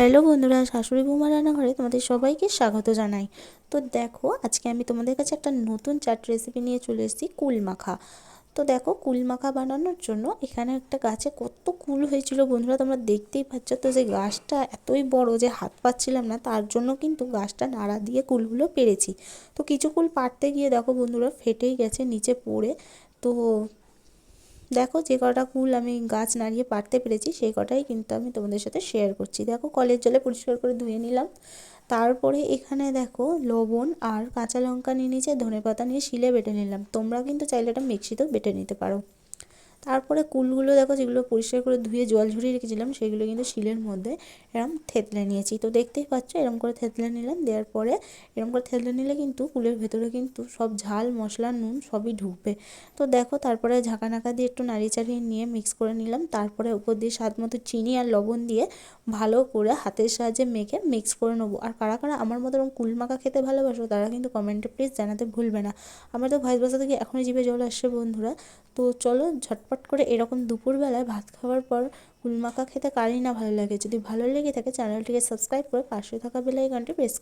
Hello বন্ধুরা, শাশুড়ি বৌমা রান্নাঘরে তোমাদের সবাইকে স্বাগত জানাই। তো দেখো, আজকে আমি তোমাদের কাছে একটা নতুন চাট রেসিপি নিয়ে চলে এসেছি, কুল মাখা। তো দেখো, কুল মাখা বানানোর জন্য এখানে একটা গাছে কত কুল হয়েছিল বন্ধুরা, তোমরা দেখতেই পাচ্ছ। তো যে গাছটা এতই বড় যে হাত পাচ্ছিলাম না, তার জন্য কিন্তু গাছটা নাড়া দিয়ে কুলগুলো পেরেছি। তো কিছু কুল পাড়তে গিয়ে দেখো বন্ধুরা, ফেটেই গেছে নিচে পড়ে। তো দেখো যে কটা কুল আমি গাছ নাড়িয়ে পারতে পেরেছি, সেই কটাই কিন্তু আমি তোমাদের সাথে শেয়ার করছি। দেখো কলের জলে পরিষ্কার করে ধুয়ে নিলাম। তারপরে এখানে দেখো লবণ আর কাঁচা লঙ্কা নিয়ে নিচে ধনে পাতা নিয়ে শিলে বেটে নিলাম। তোমরা কিন্তু চাইলে এটা মিক্সিতেও বেটে নিতে পারো। তারপরে কুলগুলো দেখো যেগুলো পরিষ্কার করে ধুয়ে জল ঝরিয়ে রেখেছিলাম, সেগুলো কিন্তু শিলের মধ্যে এরম থেতলে নিয়েছি। তো দেখতেই পাচ্ছ এরম করে থেতলে নিলাম, দেওয়ার পরে এরম করে থেতলে নিলে কিন্তু কুলের ভেতরে কিন্তু সব ঝাল, মশলা, নুন সবই ঢুকবে। তো দেখো তারপরে ঝাঁকা নাকা দিয়ে একটু নাড়িয়ে চাড়িয়ে নিয়ে মিক্স করে নিলাম, তারপরে উপর দিয়ে স্বাদ মতো চিনি আর লবণ দিয়ে ভালো করে হাতের সাহায্যে মেখে মিক্স করে নেব। আর কারা কারা আমার মতো এরকম কুল মাখা খেতে ভালোবাসো, তারা কিন্তু কমেন্টে প্লিজ জানাতে ভুলবে না। আমার তো ভয়েস বাসা থেকে এখনই জিভে জল আসছে বন্ধুরা। তো চলো ঝটপট করে এরকম দুপুরবেলায় ভাত খাওয়ার পর কুলমাখা খেতে কারই না ভালো লাগে। যদি ভালো লেগে থাকে চ্যানেলটিকে সাবস্ক্রাইব করে পাশে থাকা বেলাইকনটি প্রেস